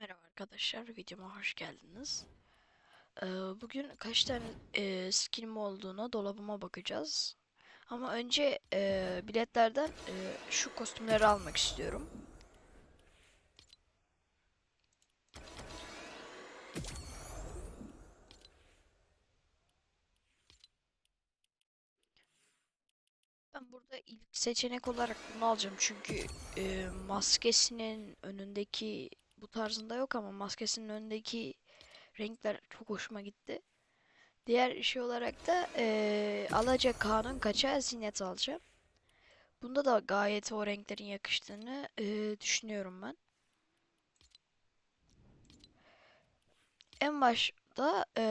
Merhaba arkadaşlar, videoma hoş geldiniz. Ee, bugün kaç tane e, skinim olduğuna dolabıma bakacağız. Ama önce e, biletlerden e, şu kostümleri almak istiyorum. Ben burada ilk seçenek olarak bunu alacağım çünkü e, maskesinin önündeki bu tarzında yok ama maskesinin önündeki renkler çok hoşuma gitti. Diğer şey olarak da e, Alaca Kanun Kaça Zinet alacağım. Bunda da gayet o renklerin yakıştığını e, düşünüyorum ben. En başta e,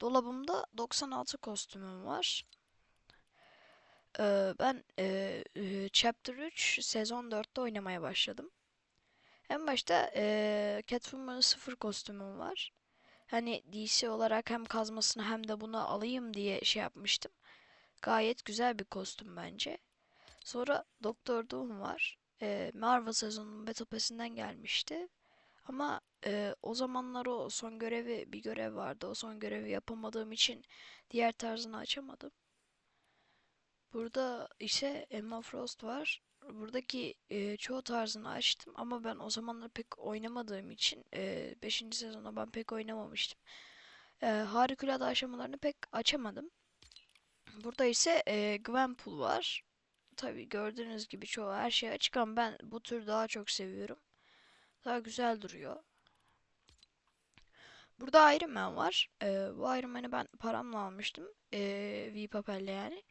dolabımda 96 kostümüm var. Ee, ben e, e, Chapter 3 sezon 4'te oynamaya başladım. En başta e, Catwoman'ın sıfır kostümüm var. Hani DC olarak hem kazmasını hem de bunu alayım diye şey yapmıştım. Gayet güzel bir kostüm bence. Sonra Doktor Doom var. E, Marvel sezonunun Battle Pass'inden gelmişti. Ama e, o zamanlar o son görevi bir görev vardı. O son görevi yapamadığım için diğer tarzını açamadım. Burada ise Emma Frost var. Buradaki e, çoğu tarzını açtım ama ben o zamanlar pek oynamadığım için 5. sezonda ben pek oynamamıştım. E, harikulade aşamalarını pek açamadım. Burada ise e, Gwenpool var. Tabi gördüğünüz gibi çoğu her şey açık ama ben bu tür daha çok seviyorum. Daha güzel duruyor. Burada Iron Man var. E, bu Iron Man'i ben paramla almıştım. E, V-Papel'le yani.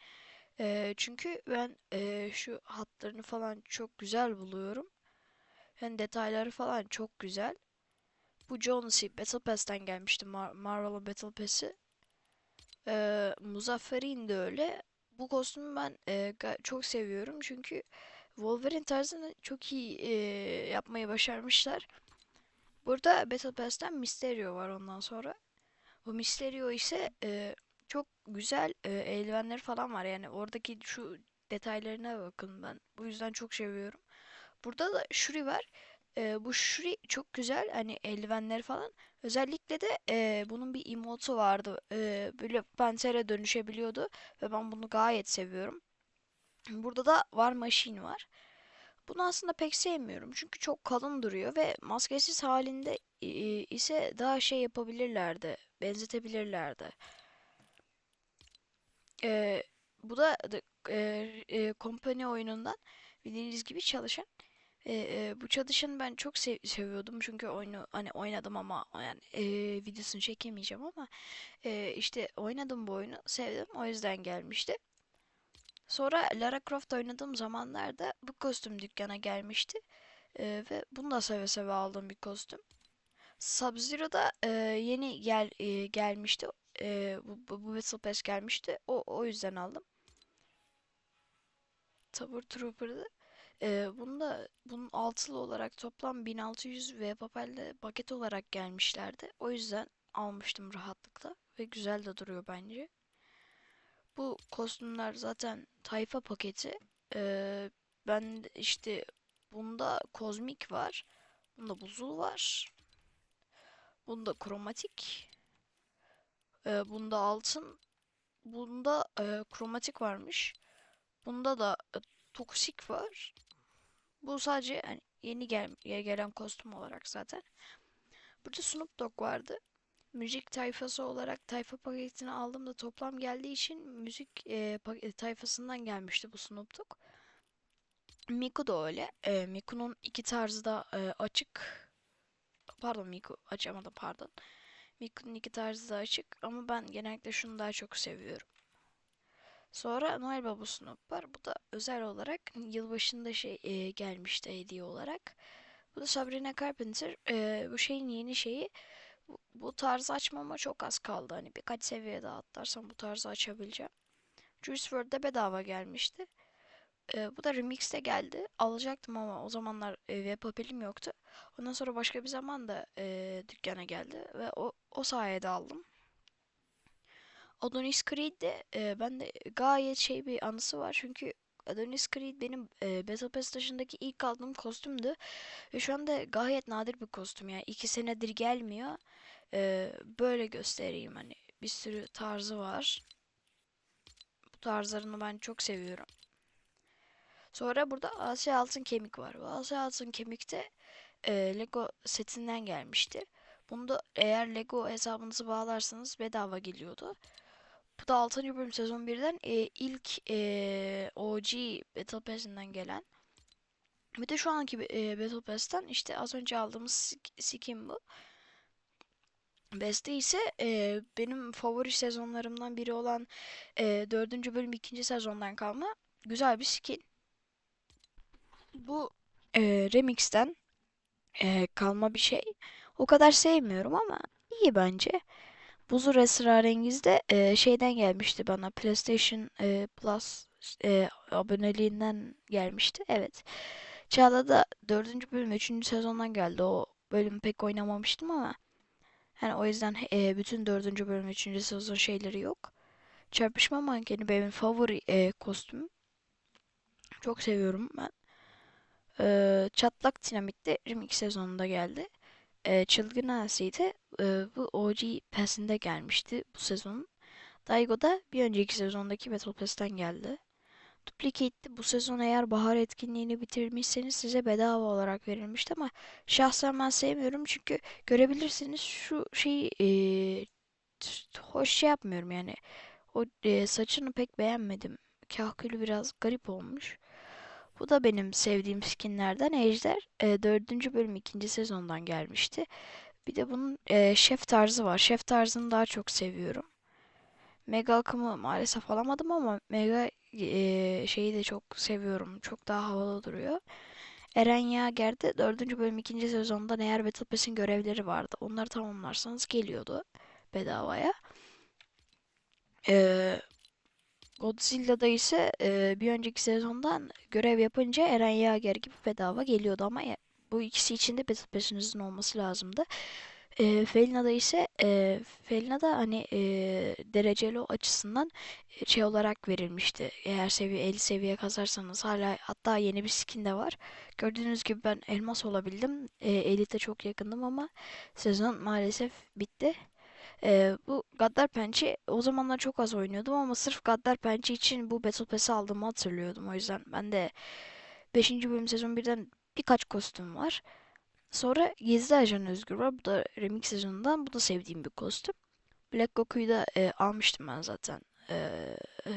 Eee, çünkü ben eee, şu hatlarını falan çok güzel buluyorum. Yani detayları falan çok güzel. Bu Jonesy Battle Pass'ten gelmişti Mar Marvel'ın Battle Pass'i. Eee Muzaffer'in de öyle. Bu kostümü ben ga- çok seviyorum çünkü Wolverine tarzını çok iyi eee, yapmayı başarmışlar. Burada Battle Pass'ten Mysterio var ondan sonra. Bu Mysterio ise e, çok güzel e, eldivenleri falan var. Yani oradaki şu detaylarına bakın ben. Bu yüzden çok seviyorum. Burada da Shuri var. E, bu Shuri çok güzel. Hani eldivenleri falan. Özellikle de e, bunun bir emote'u vardı. E, böyle pantere dönüşebiliyordu. Ve ben bunu gayet seviyorum. Burada da War Machine var. Bunu aslında pek sevmiyorum. Çünkü çok kalın duruyor ve maskesiz halinde ise daha şey yapabilirlerdi. Benzetebilirlerdi. Ee, bu da e, e, Company oyunundan bildiğiniz gibi çalışan. E, e, bu çalışanı ben çok sev- seviyordum çünkü oyunu hani oynadım ama yani e, videosunu çekemeyeceğim ama e, işte oynadım bu oyunu sevdim o yüzden gelmişti. Sonra Lara Croft oynadığım zamanlarda bu kostüm dükkana gelmişti E, ve bunu da seve seve aldığım bir kostüm. Sub-Zero'da e, yeni gel e, gelmişti. E, bu, bu, Battle Pass gelmişti. O, o yüzden aldım. Tabur Trooper'dı. E, bunda bunun altılı olarak toplam 1600 ve papelde paket olarak gelmişlerdi. O yüzden almıştım rahatlıkla ve güzel de duruyor bence. Bu kostümler zaten tayfa paketi. E, ben işte bunda kozmik var. Bunda buzul var. Bunda kromatik. Ee, bunda altın. Bunda e, kromatik varmış. Bunda da e, toksik var. Bu sadece hani yeni gel gelen kostüm olarak zaten. Burada Snoop Dogg vardı. Müzik tayfası olarak tayfa paketini aldığımda toplam geldiği için müzik e, pa- tayfasından gelmişti bu Snoop Dogg. Miku da öyle. E, Miku'nun iki tarzı da e, açık. Pardon Miku açamadım pardon. Miku'nun iki tarzı da açık ama ben genellikle şunu daha çok seviyorum. Sonra Noel Baba var. Bu da özel olarak yılbaşında şey e, gelmişti hediye olarak. Bu da Sabrina Carpenter. E, bu şeyin yeni şeyi. Bu, bu tarzı açmama çok az kaldı. Hani birkaç seviye daha atlarsam bu tarzı açabileceğim. Juice WRLD'de bedava gelmişti. E, bu da Remix'te geldi. Alacaktım ama o zamanlar e, web papelim yoktu. Ondan sonra başka bir zaman da e, dükkana geldi ve o, o sayede aldım. Adonis Creed'de e, ben de gayet şey bir anısı var çünkü Adonis Creed benim e, Battle Pass dışındaki ilk aldığım kostümdü. Ve şu anda gayet nadir bir kostüm yani. iki senedir gelmiyor. E, böyle göstereyim hani. Bir sürü tarzı var. Bu tarzlarını ben çok seviyorum. Sonra burada Asya Altın Kemik var. Bu Asya Altın Kemik'te e, Lego setinden gelmişti. Bunda eğer Lego hesabınızı bağlarsanız bedava geliyordu. Bu da 6. bölüm sezon 1'den e, ilk e, OG Battle Pass'inden gelen. Bir de şu anki e, Battle Pass'ten işte az önce aldığımız skin bu. Beste ise e, benim favori sezonlarımdan biri olan e, 4. bölüm 2. sezondan kalma güzel bir skin. Bu e, remixten e, kalma bir şey. O kadar sevmiyorum ama iyi bence. Buzur Esrarengiz'de e, şeyden gelmişti bana. PlayStation e, Plus e, aboneliğinden gelmişti. Evet. Çağla'da 4. bölüm 3. sezondan geldi. O bölümü pek oynamamıştım ama yani o yüzden e, bütün 4. bölüm 3. sezon şeyleri yok. Çarpışma mankeni benim favori e, kostümüm. Çok seviyorum ben. E, Çatlak Dinamit de Remix sezonunda geldi. E, Çılgın Asi de e, bu OG Pass'inde gelmişti bu sezon. Daigo da bir önceki sezondaki Battle Pass'ten geldi. Duplicate'de bu sezon eğer bahar etkinliğini bitirmişseniz size bedava olarak verilmişti ama şahsen ben sevmiyorum çünkü görebilirsiniz şu şeyi e, hoş şey yapmıyorum yani. O e, saçını pek beğenmedim. Kahkülü biraz garip olmuş. Bu da benim sevdiğim skinlerden Ejder. E, 4. bölüm 2. sezondan gelmişti. Bir de bunun e, şef tarzı var. Şef tarzını daha çok seviyorum. Mega akımı maalesef alamadım ama Mega e, şeyi de çok seviyorum. Çok daha havalı duruyor. Eren Yager'de 4. bölüm 2. sezonda eğer Battle Pass'in görevleri vardı. Onları tamamlarsanız geliyordu bedavaya. Ee, Godzilla'da ise e, bir önceki sezondan görev yapınca Eren Yager gibi bedava geliyordu ama ya, bu ikisi için de Battle Pass'inizin olması lazımdı. E, Felina'da ise e, Felina'da hani e, dereceli açısından şey olarak verilmişti. Eğer seviye 50 seviye kazarsanız hala hatta yeni bir skin de var. Gördüğünüz gibi ben elmas olabildim. E, Elite çok yakındım ama sezon maalesef bitti. Ee, bu Gaddar Pençe o zamanlar çok az oynuyordum ama sırf Gaddar Pençe için bu Battle Pass'i aldığımı hatırlıyordum. O yüzden ben de 5. bölüm sezon birden birkaç kostüm var. Sonra Gizli Ajan Özgür var. Bu da Remix sezonundan. Bu da sevdiğim bir kostüm. Black Goku'yu da e, almıştım ben zaten. Ee, e,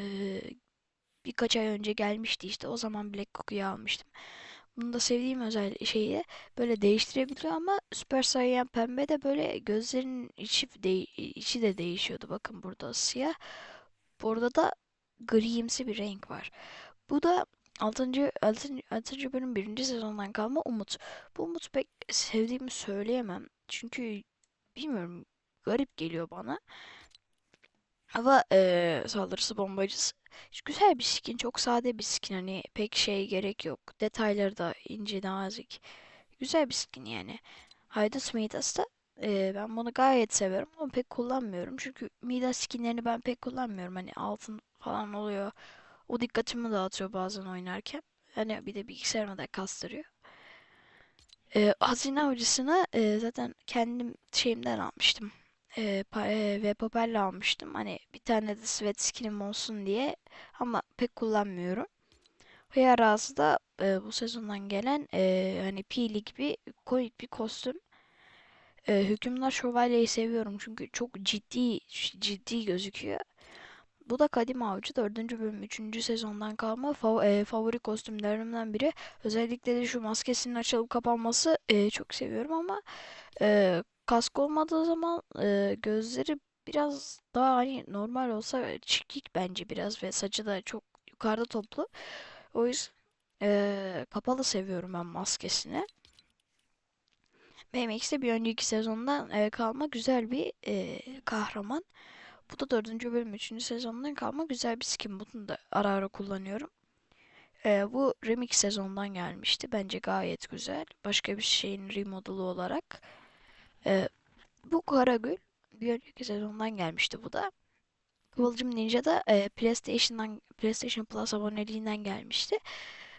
birkaç ay önce gelmişti işte. O zaman Black Goku'yu almıştım. Bunu da sevdiğim özel şeyi böyle değiştirebiliyor ama Süper Saiyan Pembe de böyle gözlerinin içi, de, içi de değişiyordu. Bakın burada siyah. Burada da grimsi bir renk var. Bu da 6. 6. 6. bölüm 1. sezondan kalma Umut. Bu Umut pek sevdiğimi söyleyemem. Çünkü bilmiyorum garip geliyor bana. Hava e, saldırısı bombacısı. Güzel bir skin. Çok sade bir skin. Hani pek şey gerek yok. Detayları da ince nazik. Güzel bir skin yani. Haydut Midas da e, ben bunu gayet severim ama pek kullanmıyorum. Çünkü Midas skinlerini ben pek kullanmıyorum. Hani altın falan oluyor. O dikkatimi dağıtıyor bazen oynarken. Hani bir de bilgisayarımı da kastırıyor. E, Hazine Avcısı'nı e, zaten kendim şeyimden almıştım e, e, ve Papel'le almıştım. Hani bir tane de sweat skinim olsun diye ama pek kullanmıyorum. Hıyar Ağzı da e, bu sezondan gelen e, hani pili gibi komik bir kostüm. E, Hükümdar Şövalye'yi seviyorum çünkü çok ciddi ciddi gözüküyor. Bu da Kadim Avcı 4. bölüm 3. sezondan kalma fav- e, favori kostümlerimden biri. Özellikle de şu maskesinin açılıp kapanması e, çok seviyorum ama e, kask olmadığı zaman e, gözleri biraz daha hani normal olsa çekik bence biraz ve saçı da çok yukarıda toplu. O yüzden e, kapalı seviyorum ben maskesini. BMX'de bir önceki sezondan e, kalma güzel bir e, kahraman. Bu da dördüncü bölüm üçüncü sezondan kalma güzel bir skin. Bunu da ara ara kullanıyorum. E, bu remix sezondan gelmişti. Bence gayet güzel. Başka bir şeyin remodel'ı olarak. E, bu Karagül bir önceki sezondan gelmişti bu da. Kıvılcım Ninja da e, PlayStation'dan PlayStation Plus aboneliğinden gelmişti.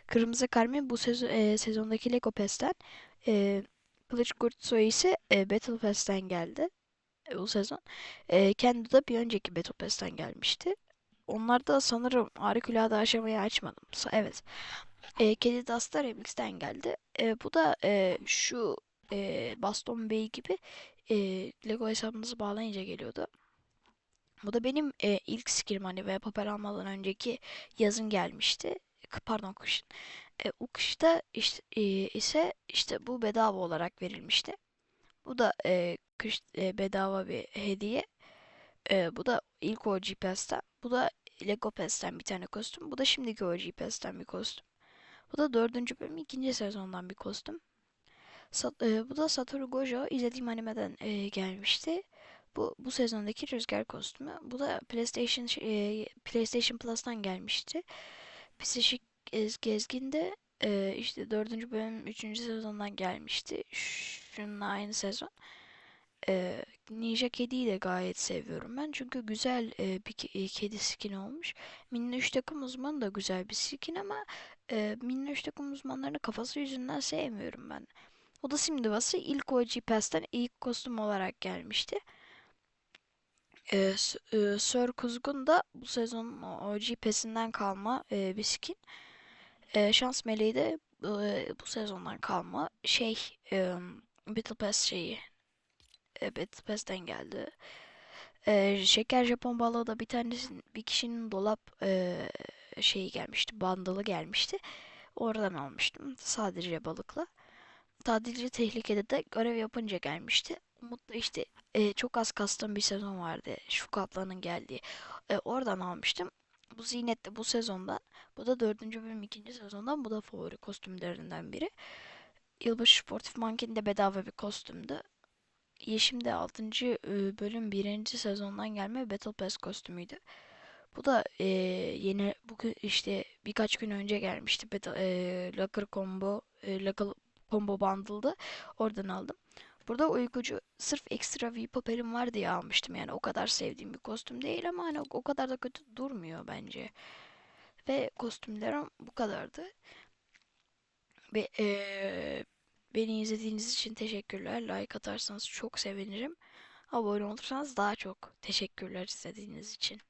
Kırmızı Karmin bu sezon, e, sezondaki Lego Pass'ten. E, Kılıç Kurt Soy ise e, Battle Pass'ten geldi e, bu sezon. E, Kendo da bir önceki Battle Pass'ten gelmişti. Onlar da sanırım harikulade aşamayı açmadım. Evet. E, Kedi Dust'a Remix'ten geldi. E, bu da e, şu e, Baston Bey gibi e, Lego hesabınızı bağlayınca geliyordu. Bu da benim e, ilk skinim hani ve papel almadan önceki yazın gelmişti. Pardon kışın. E, o kışta işte, e, ise işte bu bedava olarak verilmişti. Bu da e, kış e, bedava bir hediye. E, bu da ilk OG Pass'ten. Bu da Lego Pass'ten bir tane kostüm. Bu da şimdiki OG Pass'ten bir kostüm. Bu da dördüncü bölüm ikinci sezondan bir kostüm. Sa- e, bu da Satoru Gojo izlediğim animeden e, gelmişti. Bu bu sezondaki rüzgar kostümü. Bu da PlayStation e, PlayStation Plus'tan gelmişti. Psişik Ez- Gezgin de e, işte dördüncü bölüm üçüncü sezondan gelmişti. Şununla aynı sezon. E, Ninja Kedi'yi de gayet seviyorum ben. Çünkü güzel e, bir ke- kedi skin olmuş. Minnoş takım uzmanı da güzel bir skin ama e, Minnoş takım uzmanlarını kafası yüzünden sevmiyorum ben. O da Simdivas'ı ilk OG Pass'ten ilk kostüm olarak gelmişti. Ee, e, Sir Kuzgun da bu sezon OG Pass'inden kalma e, bir skin. E, Şans Meleği de e, bu sezondan kalma şey e, Battle Pass şeyi e, Battle Pass'ten geldi. E, Şeker Japon balığı da bir tanesinin bir kişinin dolap e, şeyi gelmişti, bandalı gelmişti. Oradan almıştım sadece balıkla. Tadilci tehlikede de görev yapınca gelmişti. Umut da işte e, çok az kastım bir sezon vardı. Şu kaplanın geldiği. E, oradan almıştım. Bu Zinet bu sezondan. Bu da dördüncü bölüm ikinci sezondan. Bu da favori kostümlerinden biri. Yılbaşı Sportif Manken de bedava bir kostümdü. Yeşim de 6. e, bölüm birinci sezondan gelme Battle Pass kostümüydü. Bu da e, yeni bugün işte birkaç gün önce gelmişti. Battle, e, Locker Combo, e, Locker Combo Bundle'dı. Oradan aldım. Burada uykucu sırf ekstra V papelim var diye almıştım. Yani o kadar sevdiğim bir kostüm değil ama hani o kadar da kötü durmuyor bence. Ve kostümlerim bu kadardı. Ve e, beni izlediğiniz için teşekkürler. Like atarsanız çok sevinirim. Abone olursanız daha çok teşekkürler izlediğiniz için.